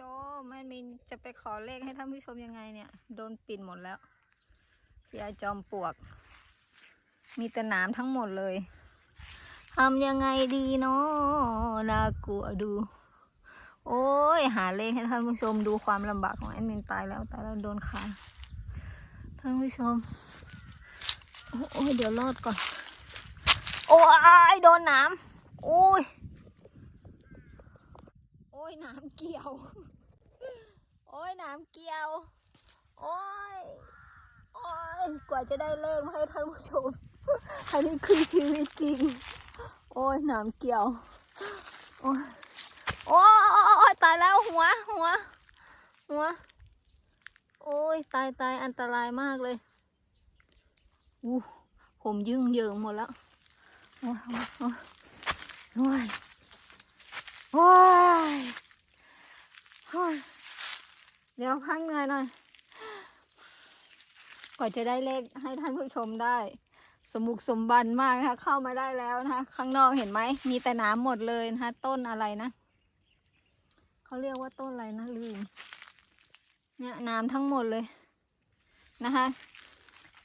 ชมแม่มินจะไปขอเลขให้ท่านผู้ชมยังไงเนี่ย โดนปิดหมดแล้วพี่อาจอมปลวก มีแต่หนามทั้งหมดเลยทำยังไงดีเนาะน่ากลัวดู โอ้ย หาเลขให้ท่านผู้ชมดูความลำบากของแอดมินตายแล้วตายแล้วโดนขาท่านผู้ชม โอ้ยเดี๋ยวรอดก่อน โอ้ยโดนหนามโอ้ย ยนามเกี่ยว โอ้ยนามเกี่ยว โอ้ย โอ้ย กว่าจะได้เลขมาให้ท่านผู้ชม อันนี้คือชีวิตจริง โอ้ยนามเกี่ยว โอ้ยโอ้ยตายแล้วหัว หัว หัว โอ้ยตายตายอันตรายมากเลยอู้ผมยึงเยิงหมดแล้ว โอ้ยโอ้ยโอ้ยโอ้ยโอ้ย เดี๋ยวพักเหนื่อยหน่อย กว่าจะได้เลขให้ท่านผู้ชมได้ สมบุกสมบันมากนะคะ เข้ามาได้แล้วนะคะข้างนอกเห็นไหม มีแต่น้ำหมดเลยนะคะต้นอะไรนะเขาเรียกว่าต้นอะไรนะลืมเนี่ยน้ำทั้งหมดเลยนะคะ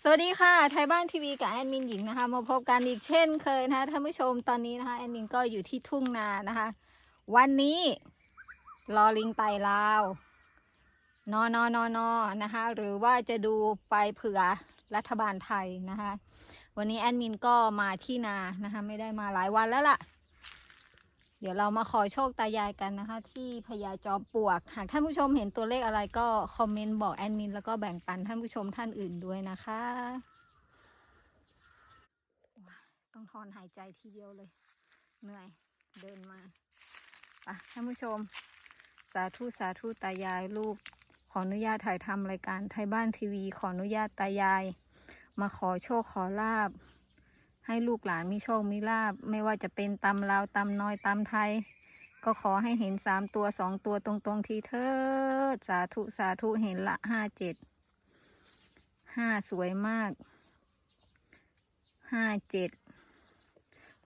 สวัสดีค่ะ ไทยบ้านทีวีกับแอดมินหญิงนะคะ มาพบกันอีกเช่นเคยนะคะท่านผู้ชมตอนนี้นะคะแอดมินก็อยู่ที่ทุ่งนานะคะ วันนี้ รอลิงไต่ลาวนอนอนอนอนะคะ หรือว่าจะดูไปเผื่อรัฐบาลไทยนะคะ วันนี้แอดมินก็มาที่นานะคะ ไม่ได้มาหลายวันแล้วล่ะ เดี๋ยวเรามาขอโชคตายายกันนะคะ ที่พญาจอมปลวก หากท่านผู้ชมเห็นตัวเลขอะไรก็คอมเมนต์บอกแอดมินแล้วก็แบ่งปันท่านผู้ชมท่านอื่นด้วยนะคะ ต้องถอนหายใจทีเดียวเลย เหนื่อยเดินมาไปท่านผู้ชม สาธุสาธุตายายลูก ขออนุญาตถ่ายทำรายการไทยบ้านทีวี ขออนุญาตตายาย มาขอโชคขอลาบ ให้ลูกหลานมีโชคมีลาบ ไม่ว่าจะเป็นตำลาวตำน้อยตำไทย ก็ขอให้เห็นสามตัวสองตัวตรงๆทีเถิดสาธุสาธุเห็นละห้าเจ็ดห้าสวยมากห้าเจ็ด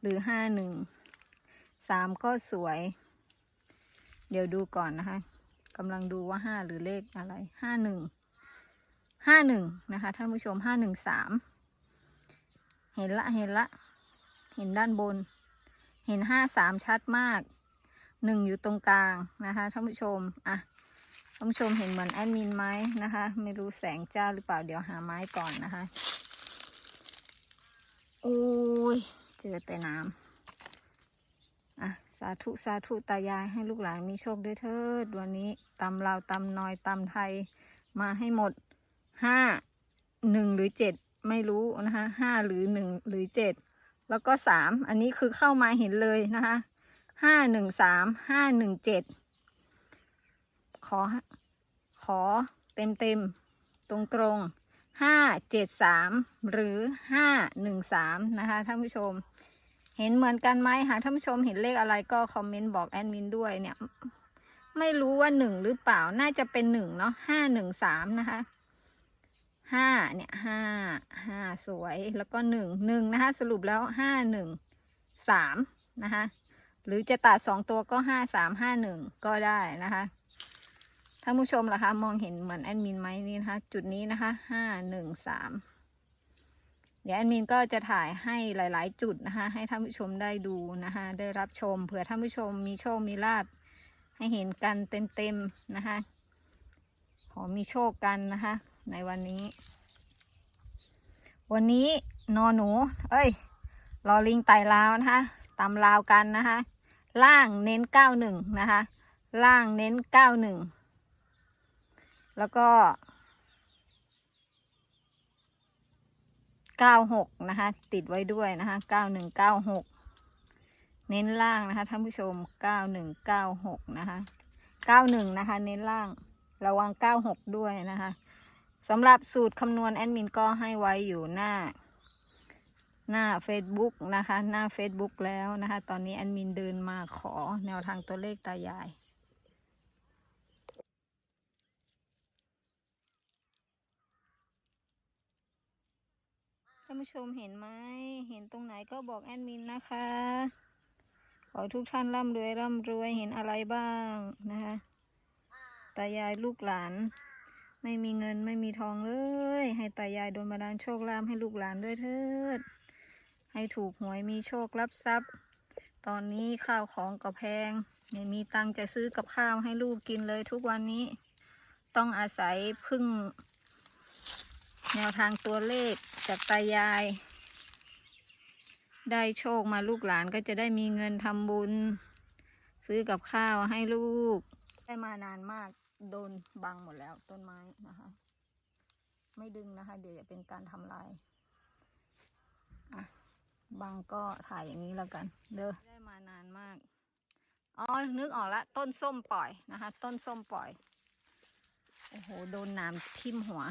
หรือห้าหนึ่งสามก็สวย เดี๋ยวดูก่อนนะคะกำลังดูว่าห้าหรือเลขอะไรห้าหนึ่งห้าหนึ่งนะคะท่านผู้ชมห้าหนึ่งสามเห็นละเห็นละ เห็นด้านบน เห็นห้าสามชัดมากหนึ่งอยู่ตรงกลางนะคะท่านผู้ชมอะท่านผู้ชมเห็นเหมือนแอดมินไหมนะคะ ไม่รู้แสงจ้าหรือเปล่าเดี๋ยวหาไม้ก่อนนะคะโอ้ยเจอแต่น้ำ สาธุสาธุตายายให้ลูกหลานมีโชคด้วยเถิดวันนี้ตำลาวตำนอยตำไทยมาให้หมดห้าหนึ่งหรือเจ็ดไม่รู้นะคะห้าหรือหนึ่งหรือเจ็ดแล้วก็สามอันนี้คือเข้ามาเห็นเลยนะคะห้าหนึ่งสามห้าหนึ่งเจ็ดขอ ขอเต็มเต็มตรงตรงห้าเจ็ดสามหรือห้าหนึ่งสามนะคะท่านผู้ชม เห็นเหมือนกันไหมหากท่านผู้ชมเห็นเลขอะไรก็คอมเมนต์บอกแอดมินด้วยเนี่ย ไม่รู้ว่าหนึ่งหรือเปล่าน่าจะเป็นหนึ่งเนาะห้าหนึ่งสามนะคะห้าเนี่ยห้าห้าสวยแล้วก็หนึ่งหนึ่งนะคะ สรุปแล้วห้าหนึ่งสามนะคะหรือจะตัดสองตัวก็ห้าสามห้าหนึ่งก็ได้นะคะท่านผู้ชมล่ะคะ มองเห็นเหมือนแอดมินไหมนี่นะคะ จุดนี้นะคะห้าหนึ่งสาม เดี๋ยวแอดมินก็จะถ่ายให้หลาย ๆ จุดนะคะ ให้ท่านผู้ชมได้ดูนะคะ ได้รับชม เผื่อท่านผู้ชมมีโชค มีลาบ ให้เห็นกันเต็ม ๆ นะคะ ขอมีโชคกันนะคะ ในวันนี้ วันนี้นอหนู เอ้ย รอลิงไต่ลาวนะคะตำลาวกันนะคะ ล่างเน้นเก้าหนึ่งนะคะ ล่างเน้นเก้าหนึ่ง แล้วก็ เก้าหกนะคะ ติดไว้ด้วยนะคะเก้าหนึ่งเก้าหกเน้นล่างนะคะท่านผู้ชมเก้าหนึ่งเก้าหกนะคะเก้าหนึ่งนะคะ เน้นล่าง ระวังเก้าหกด้วยนะคะสำหรับสูตรคำนวณแอดมินก็ให้ไว้อยู่หน้า หน้า Facebook นะคะ หน้า Facebook แล้วนะคะ ตอนนี้แอดมินเดินมาขอแนวทางตัวเลขตายาย ท่านผู้ชมเห็นไหม เห็นตรงไหนก็บอกแอดมินนะคะ ขอทุกท่านร่ำรวยร่ำรวย เห็นอะไรบ้างนะคะ ตายายลูกหลาน ไม่มีเงินไม่มีทองเลย ให้ตายายโดนบันดาลโชคลาภให้ลูกหลานด้วยเถิด ให้ถูกหวยมีโชครับทรัพย์ ตอนนี้ข้าวของก็แพง ไม่มีตังจะซื้อกับข้าวให้ลูกกินเลยทุกวันนี้ ต้องอาศัยพึ่ง แนวทางตัวเลขจากตายาย ได้โชคมาลูกหลานก็จะได้มีเงินทำบุญ ซื้อกับข้าวให้ลูก ได้มานานมากโดนบังหมดแล้วต้นไม้นะคะ ไม่ดึงนะคะ เดี๋ยวจะเป็นการทำลายอะบังก็ถ่ายอย่างนี้แล้วกัน เด้อได้มานานมากอ๋อนึกออกละต้นส้มปล่อยนะคะ ต้นส้มปล่อยโอ้โหโดนน้ำทิ่มหัว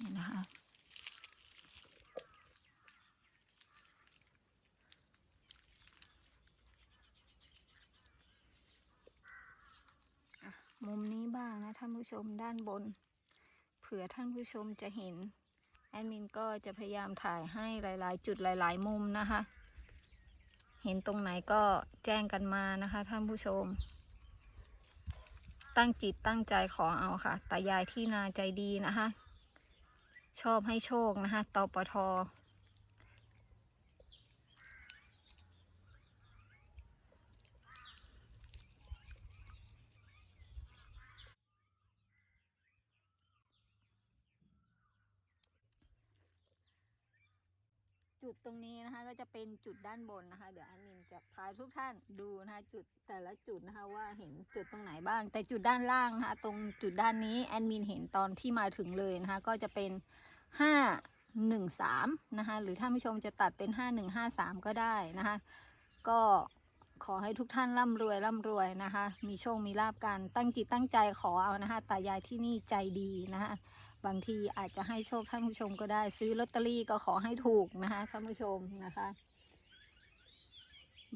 นี่นะคะมุมนี้บ้างนะท่านผู้ชมด้านบน เผื่อท่านผู้ชมจะเห็น แอดมินก็จะพยายามถ่ายให้หลาย ๆ จุดหลาย ๆ มุมนะคะ เห็นตรงไหนก็แจ้งกันมานะคะ ท่านผู้ชม ตั้งจิตตั้งใจขอเอาค่ะตายายที่นาใจดีนะคะ ชอบให้โชคนะคะตปท จุดตรงนี้นะคะ ก็จะเป็นจุดด้านบนนะคะ เดี๋ยวแอดมินจะพาทุกท่านดูนะคะจุดแต่ละจุดนะคะว่าเห็นจุดตรงไหนบ้าง แต่จุดด้านล่างนะคะตรงจุดด้านนี้แอดมินเห็นตอนที่มาถึงเลยนะคะ ก็จะเป็นห้าหนึ่งสามนะคะหรือท่านผู้ชมจะตัดเป็นห้าหนึ่งห้าสามก็ได้นะคะ ก็ขอให้ทุกท่านร่ำรวยร่ำรวยนะคะ มีโชคมีลาบกันตั้งจิตตั้งใจขอเอานะคะตายายที่นี่ใจดีนะคะ บางทีอาจจะให้โชคท่านผู้ชมก็ได้ ซื้อลอตเตอรี่ก็ขอให้ถูกนะคะท่านผู้ชมนะคะ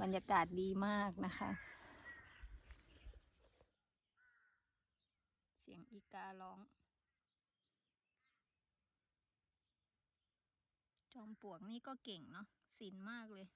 บรรยากาศดีมากนะคะ เสียงอีการ้อง จอมปลวกนี่ก็เก่งเนาะสินมากเลย